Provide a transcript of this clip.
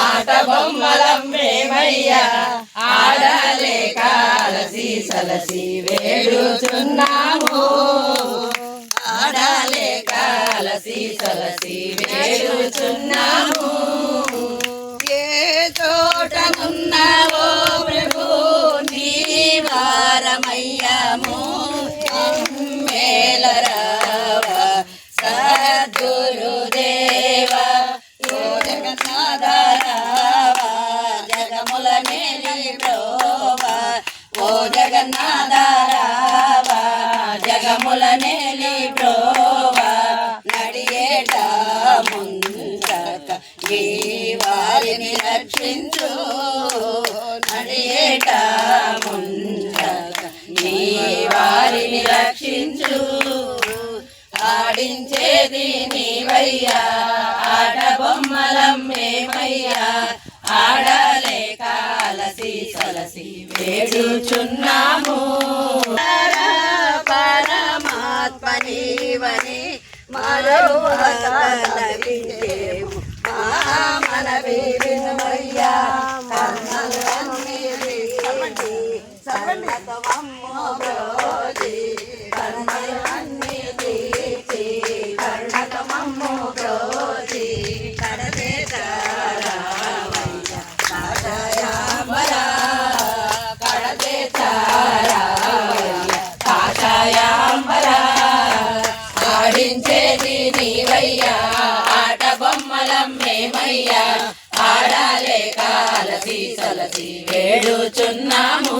ఆట బొమ్మలమ్మేమయ్యా ఆడలే కాలసి సలసి వేడుచున్నాము ఆడలే కాలసి సలసి వేడుచున్నాము. జగముల మేలి ప్రోవా ఓ జగన్నాథరావా? జగముల నేలి ప్రోవా నడియేట ముందక ఈ వారిని రక్షించు. నడియేట ముందక ఈ వారిని రక్షించు. ఆడించేది నీవయ్యా ఆట బొమ్మలం మేమయ్యా ఆడలే వేడుచున్నాము పరమాత్మ నీవని మరొకలేము మనవి వినుమయ్యా కర్మలన్నీ విడిచి సర్వతమమ్ము బ్రోజి కర్మలన్నీ తలసి తలసి వేడుచున్నాము